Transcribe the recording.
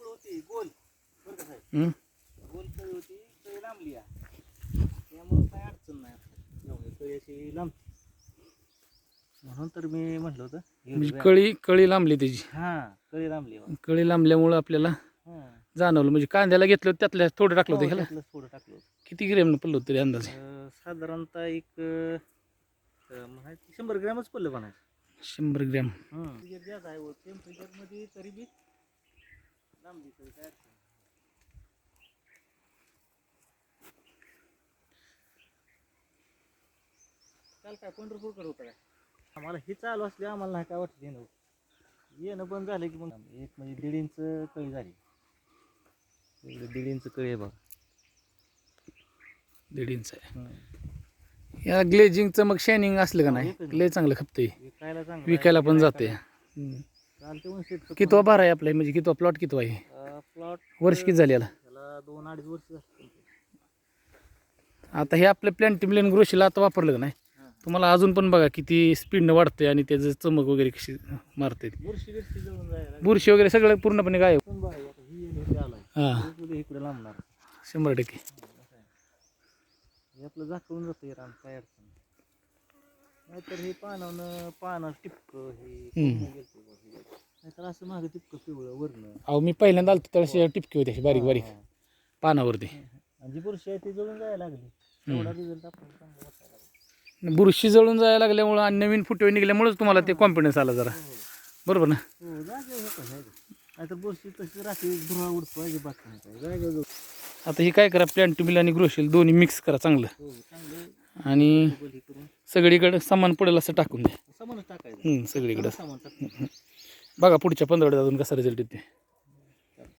होती गोल बरं का साहेब? गोल कळी होती कळी लांबली आहे. त्यामुळे काय अडचण नाही. एवढी कळी अशी लांब म्हणून तर मी म्हटलं होतं म्हणजे कळी कळी लांबली त्याची हा कळी लांबली. कळी लांबल्यामुळं आपल्याला. जाणवलं म्हणजे कांद्याला घेतलं त्यातल्या थोडं टाकलं होतं हो, ह्याला थोडं टाकलं होतं. किती ग्रॅम पडलं होतं तरी अंदाजे साधारणतः एक म्हणायचं शंभर ग्रॅमच पडलं म्हणायचं शंभर ग्रॅम. काय. काल काय पंढरपूरकडे होतं काय? आम्हाला हे चालू असले आम्हाला नाही काय वाटत येणं. येणं बंद झालं की मग एक म्हणजे दीड इंच कळी झाली. दीड इंच कळी आहे बघ. दीड इंच आहे. या ग्लेजिंगचं मग शायनिंग असलं का नाही? लय चांगलं खपतंय. विकायला चांगलं विकायला पण जाते हं. चालते पण शेत कितवा बारा आहे आपला? म्हणजे कितवा प्लॉट कितवा आहे? प्लॉट वर्ष किती झाले याला? त्याला दोन अडीच वर्ष झाली. आता हे आपलं प्लॅन्टिमिलियन ग्रोशीला आता वापरलं का नाही? हां. तुम्हाला अजून पण बघा किती स्पीडनं वाढतंय आणि त्याचं चमक वगैरे कशी मारते बुरशी बिरशी जळून जायला बुरशी वगैरे सगळं पूर्णपणे गायब. पण बघा आता ही आलाय. हां. इकडे लांबणार. शंभर टक्के. हे आपलं झाकवून जातं रान काय अडचण नाही. नाहीतर हे पानावनं पानं टिपक हे हम्म. हे. नाहीतर असं मागं टिपक पिवळं वरनं अहो मी पहिल्यांदा आलतो त्यावेळेस टिपकी होती अशी बारीक बारीक हा. पानावरती आणि जी बुरशी आहे ती जळून जायला लागली तेवढा रिझल्ट आपल्याला चांगला वाटायला लागला. बुरशी जळून जायला लागल्यामुळं आणि नवीन फुटवे निघल्यामुळेच तुम्हाला ते कॉन्फिडन्स आला जरा बरोबर ना हो जागे होतं हे. नाहीतर बुरशी तशी रात्री धुरा उडतो अजिबात नाही काय जागे आता हे काय करा प्लॅन्टिमिल आणि ग्रोशील दोन्ही मिक्स करा चांगलं. हो आणि सगळीकडे सामान पडेल असं टाकून द्या. सगळीकडं. बघा पुढच्या पंधरवड्यात अजून कसा रिझल्ट येते